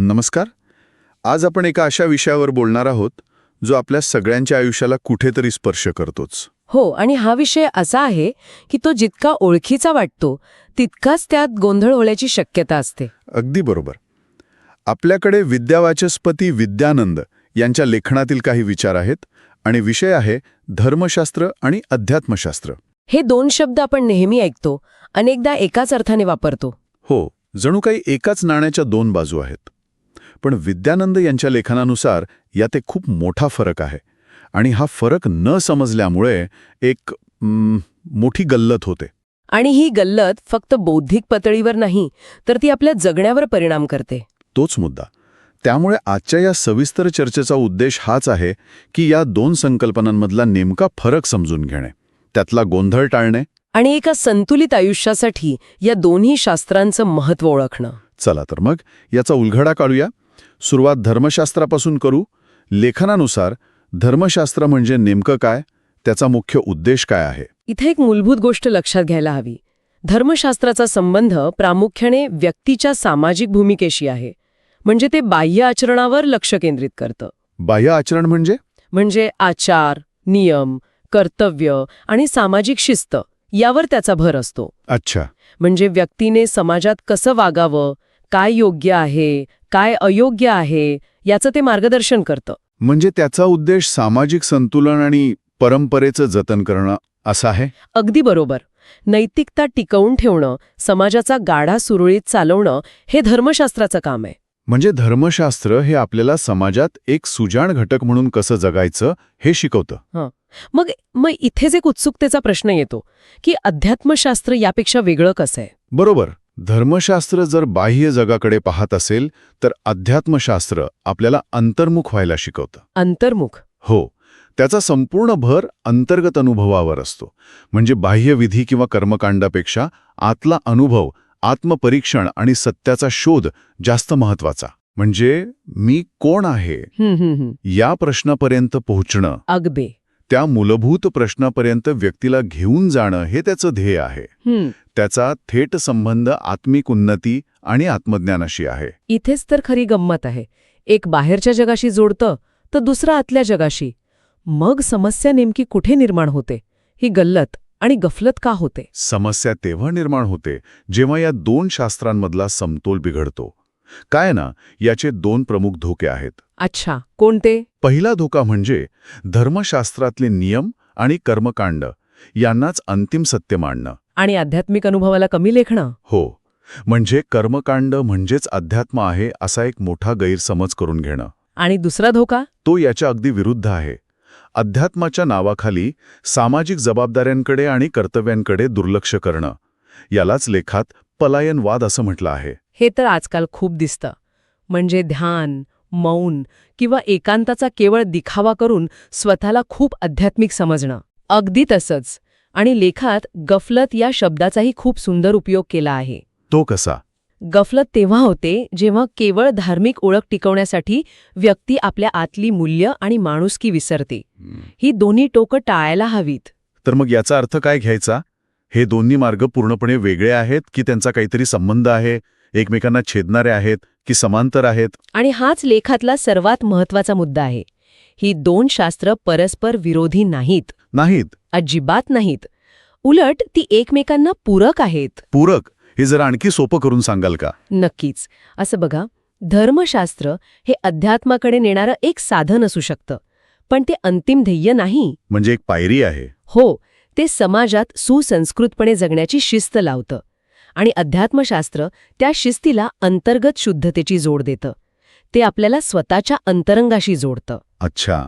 नमस्कार. आज आपण एका अशा विषयावर बोलणार आहोत जो आपल्या सगळ्यांच्या आयुष्याला कुठेतरी स्पर्श करतोच. हो आणि हा विषय असा आहे की तो जितका ओळखीचा वाटतो तितकाच त्यात गोंधळ होण्याची शक्यता असते. अगदी बरोबर. आपल्याकडे विद्यावाचस्पती विद्यानंद यांच्या लेखनातील काही विचार आहेत आणि विषय आहे धर्मशास्त्र आणि अध्यात्मशास्त्र. हे दोन शब्द आपण नेहमी ऐकतो अनेकदा एकाच अर्थाने वापरतो. हो जणू काही एकाच नाण्याच्या दोन बाजू आहेत. पण विद्यानंद यांच्या लेखनानुसार यात एक खूप मोठा फरक आहे. आणि हा फरक न समजल्यामुळे एक मोठी गल्लत होते. आणि ही गल्लत फक्त बौद्धिक पातळीवर नाही तर ती आपल्या जगण्यावर परिणाम करते. तोच मुद्दा. त्यामुळे आजच्या या सविस्तर चर्चेचा उद्देश हाच आहे की या दोन संकल्पनांमधला नेमका फरक समजून घेणे. त्यातला गोंधळ टाळणे. आणि एका संतुलित आयुष्यासाठी या दोन्ही शास्त्रांचं महत्त्व ओळखणं. चला तर मग याचा उलगडा काढूया. सुरुवात धर्मशास्त्रापासून करू. लेखनानुसार धर्मशास्त्र म्हणजे नेमकं काय? त्याचा मुख्य उद्देश काय आहे? इथे एक मूलभूत गोष्ट लक्षात घ्यायला हवी. धर्मशास्त्राचा संबंध प्रामुख्याने व्यक्तीच्या सामाजिक भूमिकेशी आहे. म्हणजे ते बाह्य आचरणावर लक्ष केंद्रित करतं. बाह्य आचरण म्हणजे? म्हणजे आचार नियम कर्तव्य आणि सामाजिक शिस्त यावर त्याचा भर असतो. अच्छा. म्हणजे व्यक्तीने समाजात कसं वागावं काय योग्य आहे काय अयोग्य आहे याचं ते मार्गदर्शन करतं. म्हणजे त्याचा उद्देश सामाजिक संतुलन आणि परंपरेचं जतन करणं असा आहे? अगदी बरोबर. नैतिकता टिकवून ठेवणं समाजाचा गाढा सुरळीत चालवणं हे धर्मशास्त्राचं काम आहे. म्हणजे धर्मशास्त्र हे आपल्याला समाजात एक सुजाण घटक म्हणून कसं जगायचं हे शिकवतं. मग मग इथेच एक उत्सुकतेचा प्रश्न येतो की अध्यात्मशास्त्र यापेक्षा वेगळं कसं आहे? बरोबर. धर्मशास्त्र जर बाह्य जगाकडे पाहत असेल तर अध्यात्मशास्त्र आपल्याला अंतर्मुख व्हायला शिकवतं. अंतर्मुख. हो त्याचा संपूर्ण भर अंतर्गत अनुभवावर असतो. म्हणजे बाह्य विधी किंवा कर्मकांडापेक्षा आतला अनुभव आत्मपरीक्षण आणि सत्याचा शोध जास्त महत्त्वाचा म्हणजे मी कोण आहे. या प्रश्नापर्यंत पोहोचणं. अगदी. त्या मूलभूत प्रश्नापर्यंत व्यक्तीला घेऊन जाणं हे त्याचं ध्येय आहे. हं. त्याचा थेट संबंध आत्मिक उन्नती आणि आत्मज्ञानाशी आहे. इथेच तर खरी गंमत आहे. एक बाहेरच्या जगाशी जोडतं तर दुसरं आतल्या जगाशी. मग समस्या नेमकी कुठे निर्माण होते? ही गल्लत आणि गफलत का होते? समस्या तेव्हा निर्माण होते जेव्हा या दोन शास्त्रांमधला समतोल बिघडतो. काय ना याचे दोन प्रमुख धोके आहेत. अच्छा कोणते? पहिला धोका म्हणजे धर्मशास्त्रातले नियम आणि कर्मकांड यांनाच अंतिम सत्य मांडणं. आणि आध्यात्मिक अनुभवाला कमी लेखणं? हो म्हणजे कर्मकांड म्हणजेच अध्यात्म आहे असा एक मोठा गैरसमज करून घेणं. आणि दुसरा धोका? तो याच्या अगदी विरुद्ध आहे. अध्यात्माच्या नावाखाली सामाजिक जबाबदाऱ्यांकडे आणि कर्तव्यांकडे दुर्लक्ष करणं यालाच लेखात पलायनवाद असं म्हटलं आहे. हे तर आजकाल खूप दिसतं. म्हणजे ध्यान मौन किंवा एकांताचा केवळ दिखावा करून स्वतःला खूप आध्यात्मिक समजणं. अगदी तसंच. आणि लेखात गफलत या शब्दाचाही खूप सुंदर उपयोग केला आहे. तो कसा? गफलत तेव्हा होते जेव्हा केवळ धार्मिक ओळख टिकवण्यासाठी व्यक्ती आपल्या आतली मूल्य आणि माणुसकी विसरते. ही दोन्ही टोकं टाळायला हवीत. तर मग याचा अर्थ काय घ्यायचा? हे दोन्ही मार्ग पूर्णपणे वेगळे आहेत की त्यांचा काहीतरी संबंध आहे एकमेकांना छेदणारे आहेत की समांतर आहेत? आणि हाच लेखातला सर्वात महत्त्वाचा मुद्दा आहे. ही दोन शास्त्र परस्पर विरोधी नाहीत. नाहीत. अजिबात नाहीत. उलट ती एकमेकांना पूरक आहेत. पूरक? हे जरा आणखी सोपं करून सांगाल का? नक्कीच. असं बघा धर्मशास्त्र हे अध्यात्माकडे नेणारं एक साधन असू शकतं पण ते अंतिम ध्येय नाही. म्हणजे एक पायरी आहे. हो ते समाजात सुसंस्कृतपणे जगण्याची शिस्त लावतं. आणि अध्यात्मशास्त्र त्या शिस्तीला अंतर्गत शुद्धतेची जोड देतं. ते आपल्याला स्वतःच्या अंतरंगाशी जोडतं. अच्छा.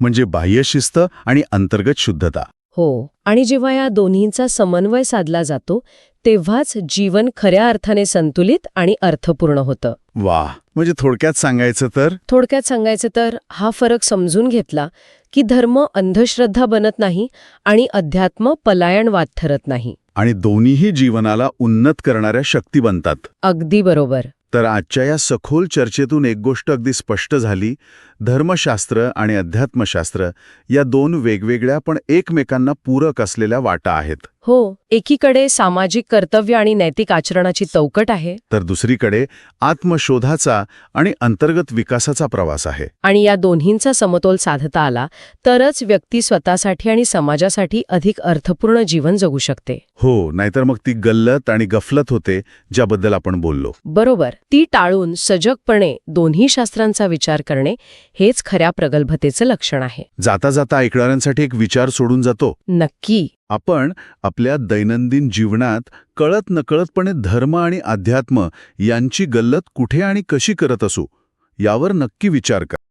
म्हणजे बाह्य शिस्त आणि अंतर्गत शुद्धता. हो. आणि जेव्हा या दोन्हींचा समन्वय साधला जातो तेव्हाच जीवन खऱ्या अर्थाने संतुलित आणि अर्थपूर्ण होतं. वा म्हणजे थोडक्यात सांगायचं तर? थोडक्यात सांगायचं तर हा फरक समजून घेतला की धर्म अंधश्रद्धा बनत नाही आणि अध्यात्म पलायनवाद ठरत नाही. आणि दोन्हीही जीवनाला उन्नत करणाऱ्या शक्ती बनतात. अगदी बरोबर. तर आजच्या या सखोल चर्चेतून एक गोष्ट अगदी स्पष्ट झाली. धर्मशास्त्र आणि अध्यात्मशास्त्र या दोन वेगवेगळ्या पण एकमेकांना पूरक असलेल्या वाटा आहेत. हो एकीकडे सामाजिक कर्तव्य आणि नैतिक आचरणाची चौकट आहे. तर दुसरीकडे आत्मशोधाचा आणि अंतर्गत विकासाचा प्रवास आहे. आणि या दोन्हींचा समतोल साधता आला तरच व्यक्ती स्वतःसाठी आणि समाजासाठी अधिक अर्थपूर्ण जीवन जगू शकते. हो नाहीतर मग ती गल्लत आणि गफलत होते ज्याबद्दल आपण बोललो. बरोबर ती टाळून सजगपणे दोन्ही शास्त्रांचा विचार करणे हेच खऱ्या प्रगल्भतेचं लक्षण आहे. जाता जाता ऐकणाऱ्यांसाठी एक विचार सोडून जातो. नक्की. आपण आपल्या दैनंदिन जीवनात कळत नकळतपणे धर्म आणि अध्यात्म यांची गल्लत कुठे आणि कशी करत असू यावर नक्की विचार करा.